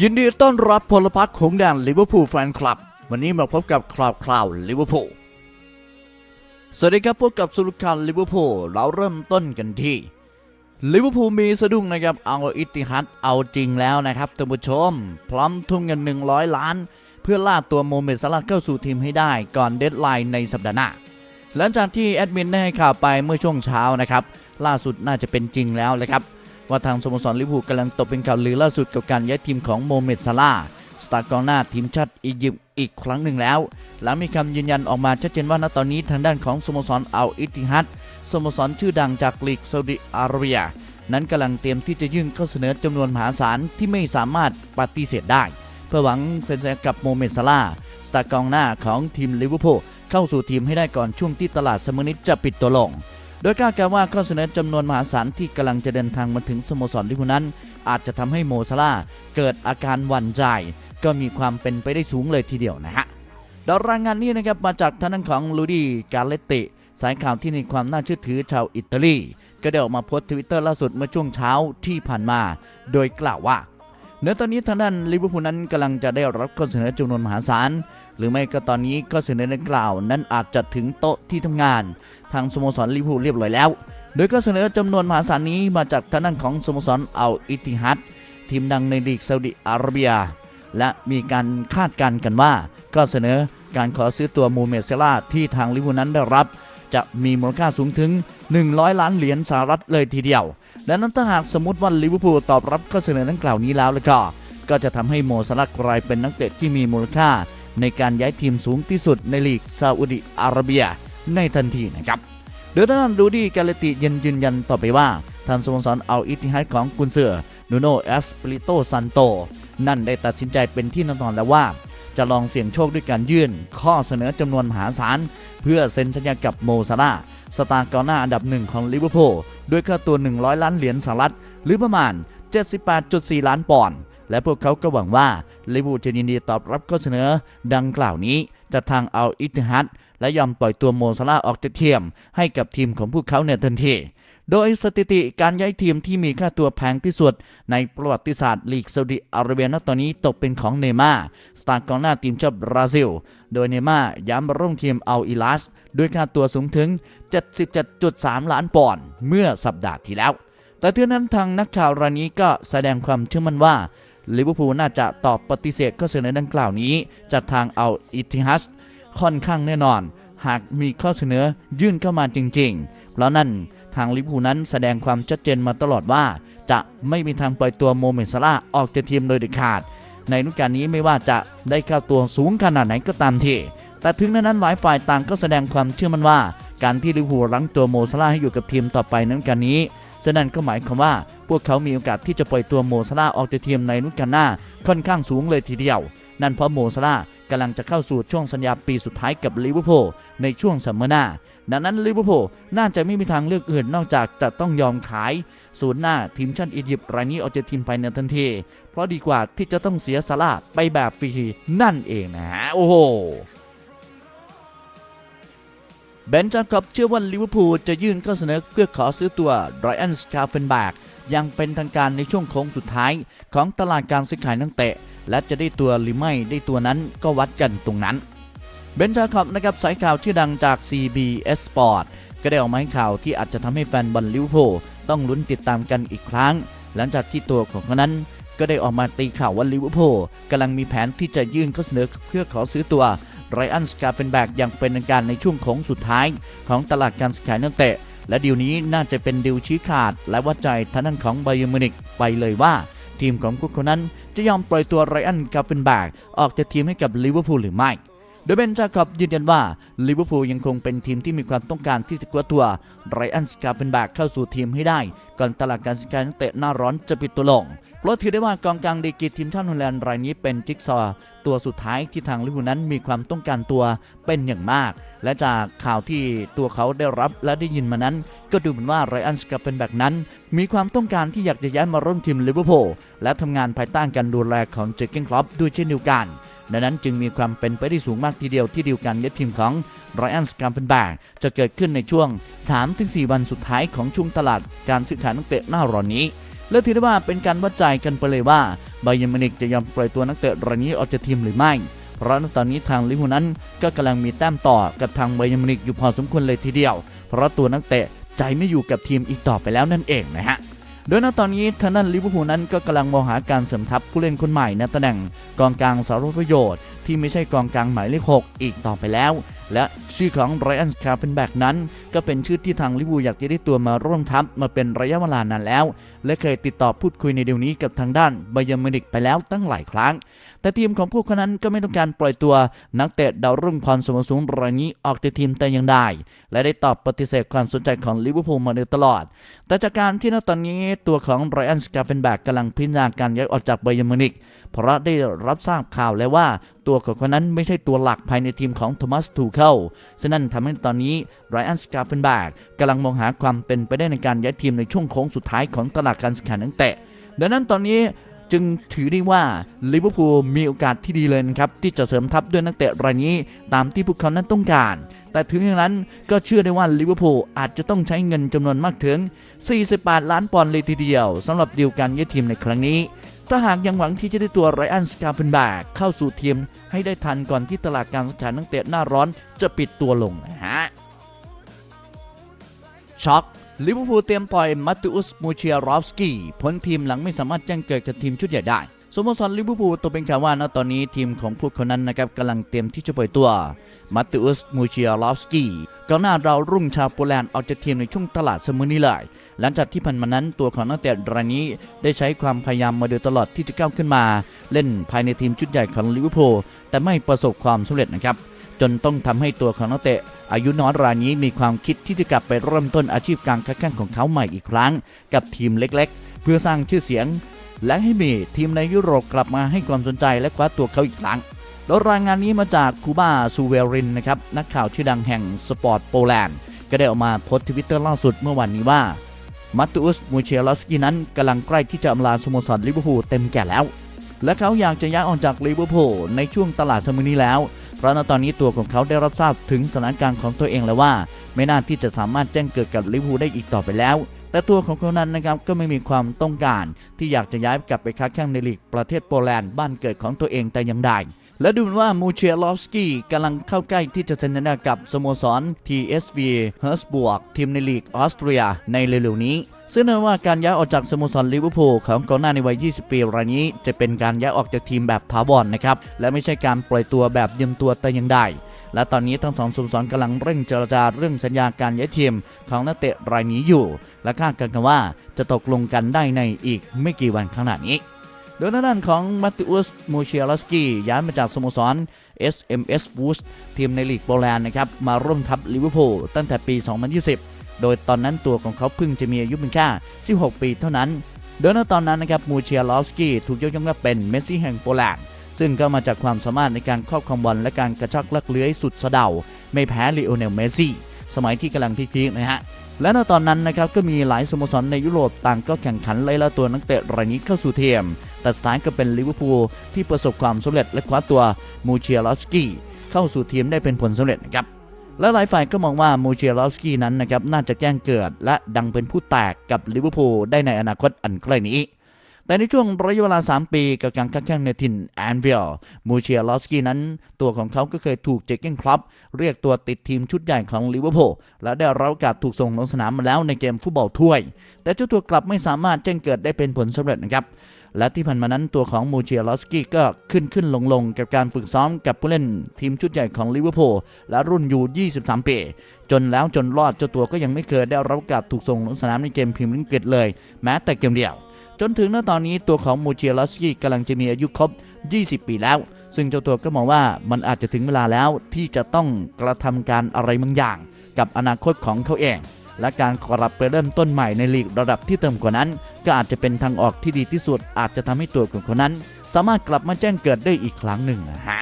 ยินดีต้อนรับพลพรรคของแดนลิเวอร์พูลแฟนคลับ วันนี้มาพบกับคราวคราวลิเวอร์พูลสวัสดีครับพบกับสุลคันลิเวอร์พูลเราเริ่มต้นกันที่ลิเวอร์พูลมีสะดุ้งนะครับเอาอิติฮัดเอาจริงแล้วนะครับท่านผู้ชม พร้อมทุ่มเงิน 100 ล้าน เพื่อล่าตัวโมเมดซาลาเข้าสู่ทีมให้ได้ก่อนเดดไลน์ในสัปดาห์หน้าหลังจากที่แอดมินได้ให้ข่าวไปเมื่อช่วงเช้านะครับล่าสุดน่าจะเป็นจริงแล้วเลยครับ ว่าทางสโมสรลิเวอร์พูลกำลังตกเป็นข่าวลือล่าสุดกับการย้ายทีมของโมเมดซาลาสตาร์กองหน้าทีมชาติอียิปต์อีกครั้งหนึ่งแล้ว หลังมีคำยืนยันออกมาชัดเจนว่าณตอนนี้ทางด้านของสโมสรอัลอิติฮัดสโมสรชื่อดังจากลีกซาอุดิอาระเบีย นั้นกำลังเตรียมที่จะยื่นข้อเสนอจำนวนมหาศาลที่ไม่สามารถปฏิเสธได้ เพื่อหวังเซ็นสัญญากับโมเมดซาลาสตาร์กองหน้าของทีมลิเวอร์พูลเข้าสู่ทีมให้ได้ก่อนช่วงที่ตลาดสมนิตจะปิดตัวลง ดยคาดการณ์ว่าข้อเสนอจำนวนมหาศาลที่กำลังจะเดินทางมาถึงสโมสรลิเวอร์พูลนั้น อาจจะทำให้โมซาลาเกิดอาการหวั่นใจ ก็มีความเป็นไปได้สูงเลยทีเดียวนะฮะดารายงานนี้นะครับมาจากทางด้านของลูดี้การเลตติ สายข่าวที่มีความน่าเชื่อถือชาวอิตาลี ก็ได้ออกมาโพสต์ทวิตเตอร์ล่าสุดเมื่อช่วงเช้าที่ผ่านมา โดยกล่าวว่าเนื้อตอนนี้ทางด้านลิเวอร์พูลนั้นกำลังจะได้รับข้อเสนอจำนวนมหาศาลหรือไม่ก็ตอนนี้ข้อเสนอดังกล่าวนั้นอาจจะถึงโต๊ะที่ทำงานทางสโมสรลิเวอร์พูลเรียบร้อยแล้ว โดยข้อเสนอจำนวนมหาศาลนี้มาจากทางด้านของสโมสรอัลอิติฮัดทีมดังในลีกซาอุดิอาระเบีย และมีการคาดการณ์กันว่าข้อเสนอการขอซื้อตัวมูเมเซล่าที่ทางลิเวอร์พูลนั้นได้รับ จะมีมูลค่าสูงถึง 100 ล้านเหรียญสหรัฐเลยทีเดียวดังนั้นถ้าหากสมมติว่าลิเวอร์พูลตอบรับข้อเสนอดังกล่าวนี้แล้วแล้วก็ก็จะทำให้โมซาลาห์กลายเป็นนักเตะที่มีมูลค่า ในการย้ายทีมสูงที่สุดในลีกซาอุดิอาระเบีย ในทันทีนะครับโดยทางด้านดูดีกาเลติยันยืนยันต่อไปว่าทางสโมสรเอาอิติฮัดของกุนเสือนูโนเอสปริโตซันโต นั่นได้ตัดสินใจเป็นที่แน่นอนแล้วว่า จะลองเสี่ยงโชคด้วยการยื่น ข้อเสนอจำนวนมหาศาล เพื่อเซ็นสัญญากับโมซาลาสตาร์กองหน้าอันดับหนึ่งของลิเวอร์พูลด้วยค่าตัว 100 ล้านเหรียญสหรัฐ หรือประมาณ 78.4 ล้านปอนด์และพวกเขาก็หวังว่าลิเวอร์พูลจะยินดีตอบรับข้อเสนอดังกล่าวนี้จากทางเอัลอิตติฮัด และยอมปล่อยตัวโมซาลาออกจากทีมให้กับทีมของพวกเขาในทันที โดยสถิติการย้ายทีมที่มีค่าตัวแพงที่สุด ในประวัติศาสตร์ลีกซาอุดิอาระเบียณตอนนี้ตกเป็นของเนม่าสตาร์กองหน้าทีมชาติบราซิล โดยเนม่าย้ำมาร่วมทีมเอัลอิลัสด้วยค่าตัวสูงถึง 77.3 ล้านปอนด์เมื่อสัปดาห์ที่แล้ว แต่เท่านั้นทางนักข่าวรายนี้ก็แสดงความเชื่อมั่นว่าลิเวอร์พูลน่าจะตอบปฏิเสธข้อเสนอดังกล่าวนี้ จากทางเอัลอิติฮัส ค่อนข้างแน่นอน หากมีข้อเสนอยื่นเข้ามาจริง ๆ เพราะนั่นทางลิเวอร์พูนั้นแสดงความชัดเจนมาตลอดว่า จะไม่มีทางปล่อยตัวโมเมนซาลาออกจากทีมโดยเด็ดขาด ในฤดูกาลนี้ไม่ว่าจะได้ค่าตัวสูงขนาดไหนก็ตามทีแต่ถึงนั้นหลายฝ่ายต่างก็แสดงความเชื่อมั่นว่า การที่ลิเวอร์พูรั้งตัวโมซาลาให้อยู่กับทีมต่อไปในฤดูกาลนี้ฉะนั้นก็หมายความว่าพวกเขามีโอกาสที่จะปล่อยตัวโมซาลาออกจากทีมในฤดูกาลหน้าค่อนข้างสูงเลยทีเดียว นั่นเพราะโมซาลา กำลังจะเข้าสู่ช่วงสัญญาปีสุดท้ายกับลิเวอร์พูลในช่วงซัมเมอร์หน้าดังนั้นลิเวอร์พูลน่าจะไม่มีทางเลือกอื่นนอกจากจะต้องยอมขายศูนย์หน้าทีมชาติอียิปต์รายนี้ออกจากทีมภายในทันที เพราะดีกว่าที่จะต้องเสียซาลาห์ไปแบบฟรีนั่นเองนะฮะโอ้โหเบนจาคอบเชื่อว่าลิเวอร์พูลจะยื่นข้อเสนอเพื่อขอซื้อตัวไรอันสกาเฟนแบกยังเป็นทางการในช่วงโค้งสุดท้ายของตลาดการซื้อขายนักเตะ และจะได้ตัวหรือไม่ได้ตัวนั้นก็วัดกันตรงนั้นเบนจาคอบนะครับสายข่าวชื่อดังจาก CBS Sport ก็ได้ออกมาให้ข่าวที่อาจจะทำให้แฟนบอลลิเวอร์พูลต้องลุ้นติดตามกันอีกครั้ง หลังจากที่ตัวของเขานั้น ก็ได้ออกมาตีข่าวว่าลิเวอร์พูลกำลังมีแผนที่จะยื่นข้อเสนอเพื่อขอซื้อตัวไรอันสกาเฟนแบกอย่างเป็นทางการในช่วงโค้งสุดท้ายของตลาดการขายนักเตะ และดีลนี้น่าจะเป็นดีลชี้ขาด และวัดใจทางด้านของไบเยอร์มิวนิกไปเลยว่า ทีมของพวกเขานั้นจะยอมปล่อยตัวไรอันกาเฟนแบกออกจากทีมให้กับลิเวอร์พูลหรือไม่โดยเบนจาคอบยืนยันว่าลิเวอร์พูลยังคงเป็นทีมที่มีความต้องการที่จะกวาตัวไรอันสกาเฟนแบกเข้าสู่ทีมให้ได้ ก่อนตลาดการซื้อขายนักเตะหน้าร้อนจะปิดตัวลง เพราะถือได้ว่ากองกลางดีกีทีมชาติฮอลแลนด์รายนี้เป็นจิ๊กซอว์ตัวสุดท้ายที่ทางลิเวอร์พูลนั้นมีความต้องการตัวเป็นอย่างมาก และจากข่าวที่ตัวเขาได้รับและได้ยินมานั้น ก็ดูเหมือนว่าไรอันสกาเฟนแบกนั้น มีความต้องการที่อยากจะย้ายมาร่วมทีมลิเวอร์พูลและทำงานภายใต้การดูแลของเจอร์เกนคล็อปด้วยเช่นเดียวกันดังนั้นจึงมีความเป็นไปได้สูงมากทีเดียวที่ดีลการย้ายทีมของไรอันสกาเฟนแบกจะเกิดขึ้นในช่วง 3-4 วันสุดท้ายของช่วงตลาดการซื้อขายนักเตะหน้าร้อนนี้ และถือได้ว่าเป็นการวัดใจกันไปเลยว่าไบเยร์มินิกจะยอมปล่อยตัวนักเตะรายนี้ออกจากทีมหรือไม่ เพราะตอนนี้ทางลิเวอร์พูลนั้นก็กำลังมีแต้มต่อกับทางไบเยร์มินิกอยู่พอสมควรเลยทีเดียว เพราะตัวนักเตะใจไม่อยู่กับทีมอีกต่อไปแล้วนั่นเองนะฮะโดยณตอนนี้ทางด้านลิเวอร์พูลนั้นก็กำลังมองหาการเสริมทัพผู้เล่นคนใหม่ในตำแหน่งกองกลางสารประโยชน์ ที่ไม่ใช่กองกลางหมายเลข 6 อีกต่อไปแล้ว และชื่อของไรอันคาร์เฟนแบกนั้น ก็เป็นชื่อที่ทางลิเวอร์พูอยากจะได้ตัวมาร่วมทัพมาเป็นระยะเวลานานแล้ว และเคยติดต่อพูดคุยในเดี๋ยวนี้กับทางด้านไบยมินิกไปแล้วตั้งหลายครั้ง แต่ทีมของพวกเขานั้นก็ไม่ต้องการปล่อยตัวนักเตะดาวรุ่งพรสมสูงรายนี้ออกจากทีมแต่ย่างใดและได้ตอบปฏิเสธความสนใจของลิเวอร์พูลมาโดยตลอด แต่จากการที่ณตอนนี้ตัวของไรอันสกาเฟนแบกกำลังพิจารณาการย้ายออกจากไบยมินิกเพราะได้รับทราบข่าวแล้วว่าตัวของเขานั้นไม่ใช่ตัวหลักภายในทีมของโทมัสทูเคิลฉะนั้นทำให้ตอนนี้ไรอันสกาเฟนแบกกำลังมองหาความเป็นไปได้ในการย้ายทีมในช่วงโค้งสุดท้ายของตลาดการซื้อขายนักเตะดังนั้นตอนนี้จึงถือได้ว่าลิเวอร์พูลมีโอกาสที่ดีเลยนะครับ ที่จะเสริมทัพด้วยนักเตะรายนี้ตามที่พวกเขานั้นต้องการ แต่ถึงอย่างนั้นก็เชื่อได้ว่าลิเวอร์พูลอาจจะต้องใช้เงินจำนวนมากถึง 48 ล้านปอนด์เลยทีเดียวสำหรับดีลการย้ายทีมในครั้งนี้ ถ้าหากยังหวังที่จะได้ตัวไรอันสกาเฟนแบกเข้าสู่ทีมให้ได้ทันก่อนที่ตลาดการซื้อขายนักเตะหน้าร้อนจะปิดตัวลงนะฮะช็อกลิเวอร์พูลเตรียมปล่อยมาติอุสมูเชียรอฟสกี้พ้นทีมหลังไม่สามารถแจ้งเกิดกับทีมชุดใหญ่ได้สโมสรลิเวอร์พูลตัวเป็นข่าวว่าณตอนนี้ทีมของพวกเขานั้นนะครับกำลังเตรียมที่จะปล่อยตัวมาติอุสมูเชียรอฟสกี้กองหน้าเราวรุ่งชาวโปแลนด์ออกจากทีมในช่วงตลาดเสมอนี้เลย หลังจากที่ผ่านมานั้นตัวของนักเตะรายนี้ได้ใช้ความพยายามมาโดยตลอดที่จะก้าวขึ้นมา เล่นภายในทีมชุดใหญ่ของลิเวอร์พูลแต่ไม่ประสบความสำเร็จนะครับจนต้องทำให้ตัวของนักเตะ อายุน้อยรายนี้มีความคิดที่จะกลับไปเริ่มต้นอาชีพการค้าแข่งของเขาใหม่อีกครั้ง กับทีมเล็กๆ เพื่อสร้างชื่อเสียง และให้มีทีมในยุโรปกลับมาให้ความสนใจและคว้าตัวเขาอีกครั้งโดยรายงานนี้มาจากคูบาซูเวรินนะครับนักข่าวชื่อดังแห่งสปอร์ตโปแลนด์ก็ได้ออกมาโพสต์ทวิตเตอร์ล่าสุดเมื่อวันนี้ว่า มัตตุสมูเชลอสกี้นั้นกำลังใกล้ที่จะอำลาสโมสรลิเวอร์พูลเต็มแก่แล้ว และเขาอยากจะย้ายออกจากลิเวอร์พูลในช่วงตลาดสมุนี้แล้ว เพราะณตอนนี้ตัวของเขาได้รับทราบถึงสถานการณ์ของตัวเองแล้วว่า ไม่น่าที่จะสามารถแจ้งเกิดกับลิเวอร์พูลได้อีกต่อไปแล้ว แต่ตัวของเขานั้นนะครับก็ไม่มีความต้องการ ที่อยากจะย้ายกลับไปค้าแข่งในลีกประเทศโปแลนด์บ้านเกิดของตัวเองแต่อย่างใด และดูเหมือนว่ามูเชลอฟสกี้กำลังเข้าใกล้ที่จะเซ็นสัญญากับสโมสร TSV เฮิร์สบวกทีมในลีกออสเตรียในเร็วๆนี้ ซึ่งแน่นว่าการย้ายออกจากสโมสรลิเวอร์พูลของกองหน้าในวัย 20 ปีรายนี้ จะเป็นการย้ายออกจากทีมแบบถาวรนะครับ และไม่ใช่การปล่อยตัวแบบยืมตัวแต่อย่างใดและตอนนี้ทั้งสองสโมสรกำลังเร่งเจรจาเรื่องสัญญาการย้ายทีมของนักเตะรายนี้อยู่ และคาดกันกันว่าจะตกลงกันได้ในอีกไม่กี่วันข้างหน้านี้ โดยทางด้านของมาติอุสมูเชียลสกี้ย้ายมาจากสโมสร SMS w o o s ทีมในลีกโปแลนด์นะครับมาร่วมทัพลิเวอร์พูลตั้งแต่ปี 2020 โดยตอนนั้นตัวของเขาเพิ่งจะมีอายุเพียงแค่ 16 ปีเท่านั้น โดยในตอนนั้นนะครับมูเชียลสกี้ถูกยกย่องว่าเป็นเมสซี่แห่งโปแลนด์ซึ่งก็มาจากความสามารถในการครอบครองบอลและการกระชักลักเลื้อยสุดสะเดา ไม่แพ้ลีโอเนลเมสซี่สมัยที่กำลังพีคๆนะฮะและในตอนนั้นนะครับก็มีหลายสโมสรในยุโรปต่างก็แข่งขันไล่ล่าตัวนักเตะรายนี้เข้าสู่ทีม แต่สุดท้ายก็เป็นลิเวอร์พูลที่ประสบความสำเร็จและคว้าตัวมูเชียลอสกี้เข้าสู่ทีมได้เป็นผลสำเร็จนะครับและหลายฝ่ายก็มองว่ามูเชียลอสกี้นั้นนะครับน่าจะแจ้งเกิดและดังเป็นผู้แตกกับลิเวอร์พูลได้ในอนาคตอันใกล้นี้ แต่ในช่วงระยะเวลา 3 ปีกับการค้าแข่งในถิ่นแอนวิลมูเชียลอสกี้นั้น ตัวของเขาก็เคยถูกเจเก้นคลับ เรียกตัวติดทีมชุดใหญ่ของลิเวอร์พูลและได้รับโอกาสถูกส่งลงสนามมาแล้วในเกมฟุตบอลถ้วย แต่เจ้าตัวกลับไม่สามารถแจ้งเกิดได้เป็นผลสำเร็จนะครับ และที่ผ่านมานั้นตัวของมูเชียลอสกี้ก็ขึ้นขึ้นลงลงกับการฝึกซ้อมกับผู้เล่นทีมชุดใหญ่ของลิเวอร์พูลและรุ่นอยู่23 ปี จนแล้วจนรอดเจ้าตัวก็ยังไม่เคยได้รับโอกาสถูกส่งลงสนามในเกมพรีเมียร์ลีกอังกฤษเลย แม้แต่เกมเดียว จนถึงณตอนนี้ตัวของมูเชียลอสกี้กำลังจะมีอายุครบ 20 ปีแล้ว ซึ่งเจ้าตัวก็มองว่ามันอาจจะถึงเวลาแล้วที่จะต้องกระทำการอะไรบางอย่าง กับอนาคตของเขาเอง และการกลับไปเริ่มต้นใหม่ในลีกระดับที่เติมกว่านั้น ก็อาจจะเป็นทางออกที่ดีที่สุด อาจจะทำให้ตัวของเขานั้น สามารถกลับมาแจ้งเกิดได้อีกครั้งหนึ่งนะฮะ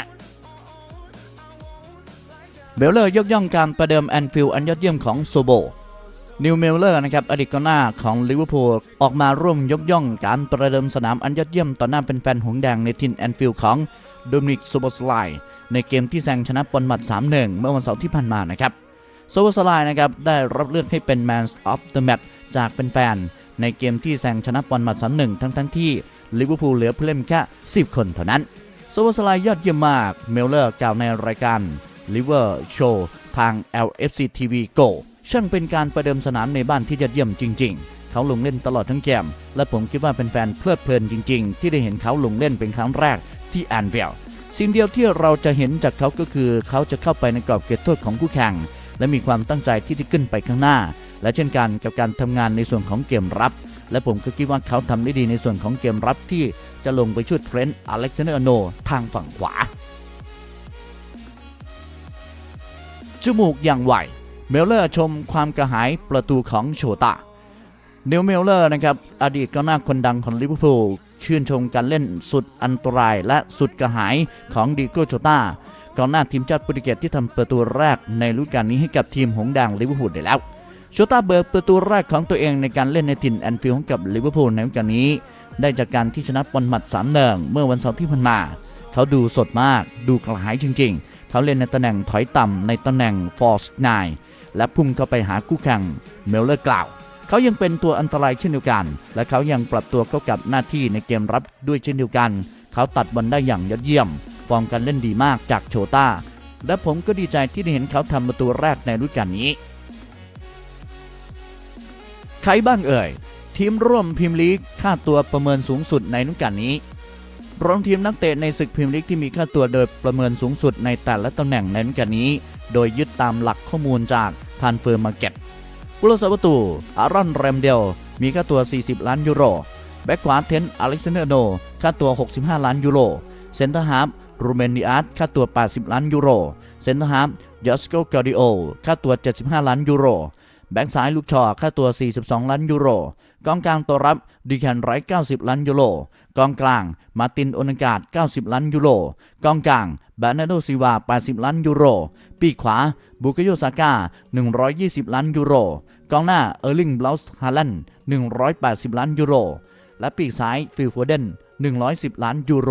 เบลเลอร์ยกย่องการประเดิมแอนฟิลด์อันยอดเยี่ยมของโซโบนิวเมลเลอร์นะครับอดีตกองหน้าของลิเวอร์พูลออกมาร่วมยกย่องการประเดิมสนามอันยอดเยี่ยมต่อหน้าเป็นแฟนๆหงแดงในทินแอนฟิลด์ของโดมินิกโซโบสไลในเกมที่แซงชนะปอนมัด 3-1 เมื่อวันเสาร์ที่ผ่านมานะครับ โซโบสไลนะครับได้รับเลือกให้เป็น Man of the Match จากแฟนๆในเกมที่แซงชนะปอนมัด3-1ทั้งๆที่ลิเวอร์พูลเหลือผู้เล่นแค่10 คนเท่านั้นโซวาสไลยอดเยี่ยมมากเมลเลอร์กล่าวในรายการ Liver Show ทาง LFC TV Go ช่างเป็นการประเดิมสนามในบ้านที่ยอดเยี่ยมจริงๆเขาลงเล่นตลอดทั้งเกม และผมคิดว่าเป็นแฟนเพลิดเพลินจริง ๆ ที่ได้เห็นเขาลงเล่นเป็นครั้งแรกที่แอนเวลสิ่งเดียวที่เราจะเห็นจากเขาก็คือ เขาจะเข้าไปในกรอบเขตโทษของคู่แข่ง และมีความตั้งใจที่จะขึ้นไปข้างหน้า และเช่นกันกับการทำงานในส่วนของเกมรับ และผมก็คิดว่าเขาทำได้ดีในส่วนของเกมรับที่จะลงไปช่วยเทรนต์อเล็กซานเดอร์โนทางฝั่งขวาจมูกอย่างไหวเมลเลอร์ชมความกระหายประตูของโชตาเนลเมลเลอร์นะครับอดีตกองหน้าคนดังของลิเวอร์พูลชื่นชมการเล่นสุดอันตรายและสุดกระหายของดิโกโชตา กองหน้าทีมชาติโปรตุเกสที่ทำประตูแรกในฤดูกาลนี้ให้กับทีมหงส์แดงลิเวอร์พูลได้แล้วโชตาเบิกประตูแรกของตัวเองในการเล่นในถิ่นแอนฟิลด์ให้กับลิเวอร์พูลในฤดูกาลนี้ ได้จากการที่ชนะบอลหมัด3เนิงเมื่อวันเสาร์ที่ผ่านมา เขาดูสดมาก ดูกระหายจริง ๆ เขาเล่นในตำแหน่งถอยต่ำในตำแหน่งฟอร์สไนและพุ่งเข้าไปหาคู่แข่งเมลเลอร์กล่าวเขายังเป็นตัวอันตรายเช่นเดียวกัน และเขายังปรับตัวเข้ากับหน้าที่ในเกมรับด้วยเช่นเดียวกัน เขาตัดบอลได้อย่างยอดเยี่ยม ฟอร์มการเล่นดีมากจากโชต้า และผมก็ดีใจที่ได้เห็นเขาทำประตูแรกในฤดูกาลนี้ ใครบ้างเอ่ย ทีมร่วมพรีเมียร์ลีกค่าตัวประเมินสูงสุดในฤดูกาลนี้รองทีมนักเตะในศึกพรีเมียร์ลีกที่มีค่าตัวโดยประเมินสูงสุดในแต่ละตำแหน่งในฤดูกาลนี้ โดยยึดตามหลักข้อมูลจากทานเฟอร์มาร์เก็ตผู้รักษาประตูอารอนแรมเดล มีค่าตัว 40 ล้านยูโร แบ็กขวาเทนอเล็กซานเดอร์โน ค่าตัว 65 ล้านยูโร เซนเตอร์ฮาร์ รูเมนิอาร์ตค่าตัว 80 ล้านยูโร เซนเตอร์ฮาร์ฟยอสโกกาดิโอ ค่าตัว 75 ล้านยูโร แบ็กซ้ายลูกชอ ค่าตัว 42 ล้านยูโร กองกลางตัวรับดีแคนไรท์90 ล้านยูโร กองกลางมาตินโอนากาด90 ล้านยูโร กองกลางบานาโดซิวา 80 ล้านยูโร ปีกขวา บุกโยซาก้า 120 ล้านยูโร กองหน้าเออร์ลิงบลาส์ฮาลัน180 ล้านยูโร และปีกซ้ายฟิลโฟเดน110 ล้านยูโร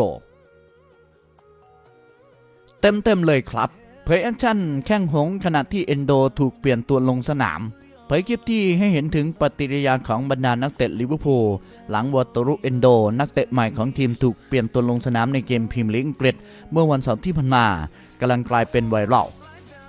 เต็มๆเลยครับ เผยแอคชั่นแข้งหงส์ขณะที่เอนโดถูกเปลี่ยนตัวลงสนาม เผยคลิปที่ให้เห็นถึงปฏิกิริยาของบรรดานักเตะลิเวอร์พูลหลังวอตรุเอนโด นักเตะใหม่ของทีมถูกเปลี่ยนตัวลงสนามในเกมพรีเมียร์ลีกอังกฤษเมื่อวันเสาร์ที่ผ่านมากำลังกลายเป็นไวรัล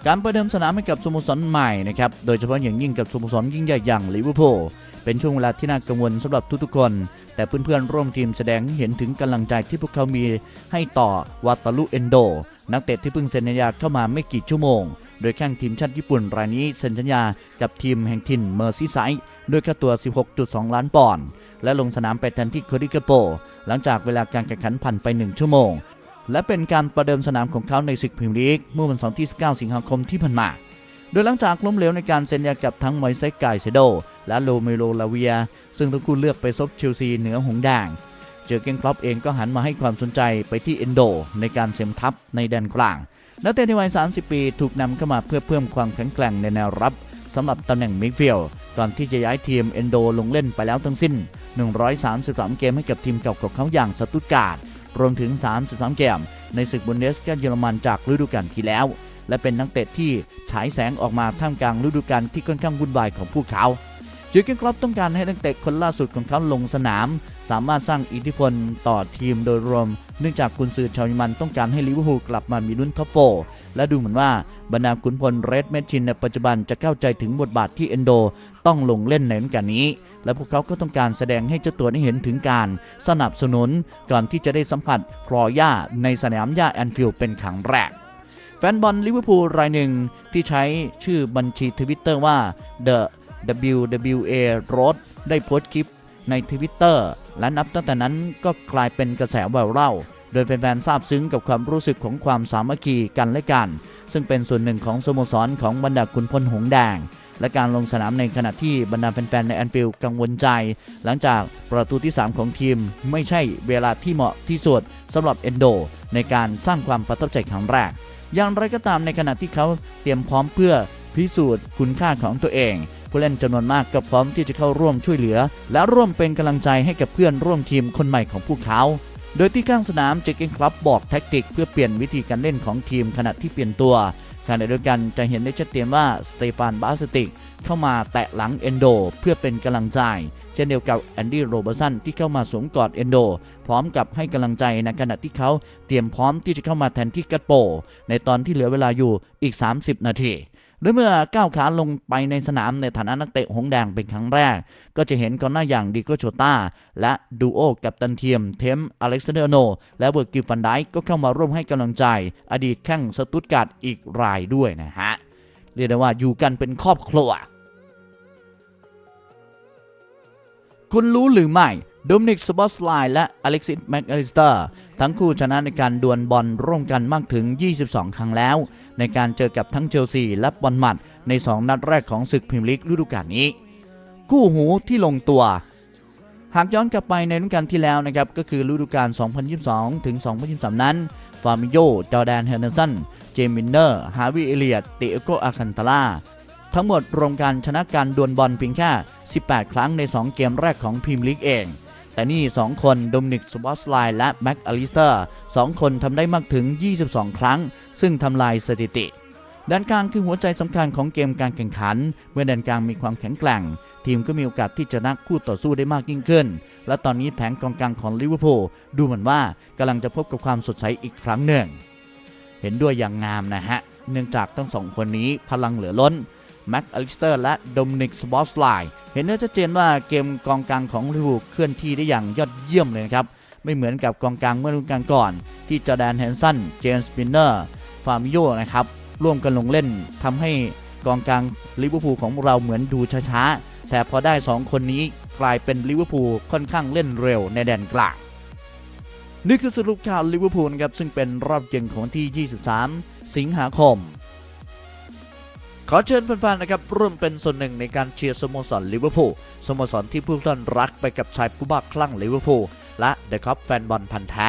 การประเดิมสนามให้กับสโมสรใหม่นะครับ โดยเฉพาะอย่างยิ่งกับสโมสรยิ่งใหญ่อย่างลิเวอร์พูล เป็นช่วงเวลาที่น่ากังวลสำหรับทุกๆคน แต่เพื่อนๆร่วมทีมแสดงเห็นถึงกำลังใจที่พวกเขามีให้ต่อวาตาลุเอนโด นักเตะที่เพิ่งเซ็นสัญญาเข้ามาไม่กี่ชั่วโมง โดยแข้งทีมชาติญี่ปุ่นรายนี้เซ็นสัญญากับทีมแห่งถิ่นเมอร์ซีไซด์ด้วยค่าตัว 16.2 ล้านปอนด์และลงสนามไปแทนที่โคดิกาโป หลังจากเวลาการแข่งขันผ่านไป 1 ชั่วโมง และเป็นการประเดิมสนามของเขาในศึกพรีเมียร์ลีกเมื่อวันเสาร์ที่ 19 สิงหาคมที่ผ่านมาโดยหลังจากล้มเหลวในการเซ็นสัญญากับทั้งไมซกไกเซโด และโลเมโลลาเวีย ซึ่งทั้งคู่เลือกไปซบเชลซีเหนือหงแดง เจอเกนครอปเองก็หันมาให้ความสนใจไปที่เอนโด ในการเสริมทัพในแดนกลาง นักเตะในวัย 30 ปีถูกนำเข้ามาเพื่อเพิ่มความแข็งแกร่งในแนวรับสำหรับตำแหน่งมิดฟิลด์ก่อนที่จะย้ายทีมเอนโดลงเล่นไปแล้วทั้งสิ้น 133 เกมให้กับทีมเก่าของเขาอย่างสตุตการ์ดรวมถึง 33 เกม ในศึกบุนเดสกาเยอรมันจากฤดูกาลที่แล้ว และเป็นนักเตะที่ฉายแสงออกมาท่ามกลางฤดูกาลที่ค่อนข้างวุ่นวายของพวกเขาเจอเกนครอปต้องการให้นักเตะคนล่าสุดของเขาลงสนาม สามารถสร้างอิทธิพลต่อทีมโดยรวม เนื่องจากกุนซือชาวเยอรมันต้องการให้ลิเวอร์พูลกลับมามีลุ้นท็อปโฟและดูเหมือนว่าบรรดาขุนพลเรดเมชินในปัจจุบันจะเข้าใจถึงบทบาทที่เอนโดต้องลงเล่นในฤดูกาลนี้ และพวกเขาก็ต้องการแสดงให้เจ้าตัวได้เห็นถึงการสนับสนุนก่อนที่จะได้สัมผัสฟลอร์ย่าในสนามหญ้าแอนฟิลด์เป็นครั้งแรกแฟนบอลลิเวอร์พูลรายหนึ่งที่ใช้ชื่อบัญชีทวิตเตอร์ว่า The WWA Road ได้โพสต์คลิป ในทวิตเตอร์และนับตั้งแต่นั้นก็กลายเป็นกระแสไวรัลโดยแฟนๆซาบซึ้งกับความรู้สึกของความสามัคคีกันและกัน ซึ่งเป็นส่วนหนึ่งของสโมสรของบรรดาขุนพลหงแดง และการลงสนามในขณะที่บรรดาแฟนๆในแอนฟิลด์กังวลใจ หลังจากประตูที่ 3 ของทีม ไม่ใช่เวลาที่เหมาะที่สุดสำหรับเอนโด ในการสร้างความประทับใจครั้งแรกอย่างไรก็ตามในขณะที่เขาเตรียมพร้อมเพื่อพิสูจน์คุณค่าของตัวเอง ผู้เล่นจำนวนมากก็พร้อมที่จะเข้าร่วมช่วยเหลือ และร่วมเป็นกำลังใจให้กับเพื่อนร่วมทีมคนใหม่ของพวกเขา โดยที่ข้างสนามเจเกนคลับบอกแท็กติกเพื่อเปลี่ยนวิธีการเล่นของทีมขณะที่เปลี่ยนตัวขณะเดียวกันจะเห็นได้ชัดเจนว่าสเตฟานบาสติกเข้ามาแตะหลังเอนโดเพื่อเป็นกำลังใจ เช่นเดียวกับแอนดี้โรเบอร์สันที่เข้ามาสวมกอดเอนโดพร้อมกับให้กำลังใจในขณะที่เขาเตรียมพร้อมที่จะเข้ามาแทนที่กัตโป ในตอนที่เหลือเวลาอยู่อีก 30 นาที และเมื่อก้าวขาลงไปในสนามในฐานะนักเตะหงแดงเป็นครั้งแรก ก็จะเห็นกองหน้าอย่างดิโกโชต้า และดูโอกับตันเทียมเทมอเล็กซานเดอร์โน และเวอร์กิฟันไดก็เข้ามาร่วมให้กำลังใจ อดีตแข้งสตุตการ์ดอีกรายด้วยนะฮะ เรียกได้ว่าอยู่กันเป็นครอบครัว คุณรู้หรือไม่โดมินิกสบอสไลน์และอเล็กซิสแมคอลิสเตอร์ทั้งคู่ชนะในการดวลบอลร่วมกันมากถึง 22 ครั้งแล้ว ในการเจอกับทั้งเชลซีและบอลมัดใน 2 นัดแรกของศึกพรีเมียร์ลีกฤดูกาลนี้คู่หูที่ลงตัว หากย้อนกลับไปในฤดูกาลที่แล้วนะครับก็คือฤดูกาล 2022 ถึง 2023 นั้น ฟาร์มิโย จอร์แดน เฮนเดอร์สัน เจมินเนอร์ ฮาวิเอเลียตเตโกอาคันตาลาทั้งหมดรวมกันชนะการดวลบอลเพียงแค่ 18 ครั้งใน 2 เกมแรกของพรีเมียร์ลีกเองแต่นี่ 2 คนโดมินิกสวอสไลน์และแม็กอลิสเตอร์ 2 คนทำได้มากถึง 22 ครั้ง ซึ่งทำลายสถิติด้านกลางคือหัวใจสำคัญของเกมการแข่งขัน เมื่อด้านกลางมีความแข็งแกร่ง ทีมก็มีโอกาสที่จะนักคู่ต่อสู้ได้มากยิ่งขึ้น และตอนนี้แผงกองกลางของลิเวอร์พูลดูเหมือนว่ากำลังจะพบกับความสดใสอีกครั้งหนึ่ง เห็นด้วยอย่างงามนะฮะ เนื่องจากทั้งสองคนนี้พลังเหลือล้นแม็กอลิสเตอร์และโดมินิกสบอสไลน์เห็นได้ชัดเจนว่าเกมกองกลางของลิเวอร์พูลเคลื่อนที่ได้อย่างยอดเยี่ยมเลยนะครับไม่เหมือนกับกองกลางเมื่อฤดูกาลก่อน ที่จอแดนแฮนสันเจมส์ปินเนอร์ ฟาร์มิโยนะครับ ร่วมกันลงเล่นทำให้กองกลางลิเวอร์พูลของเราเหมือนดูช้าๆ แต่พอได้ 2 คนนี้กลายเป็นลิเวอร์พูลค่อนข้างเล่นเร็วในแดนกลางนี่คือสรุปข่าวลิเวอร์พูลครับ ซึ่งเป็นรอบเย็นของวันที่ 23 สิงหาคม ขอเชิญแฟนๆนะครับร่วมเป็นส่วนหนึ่งในการเชียร์สโมสรลิเวอร์พูลสโมสรที่ผู้ท่านรักไปกับชายผู้บ้าคลั่งลิเวอร์พูลและเดอะคัพแฟนบอลพันธ์แท้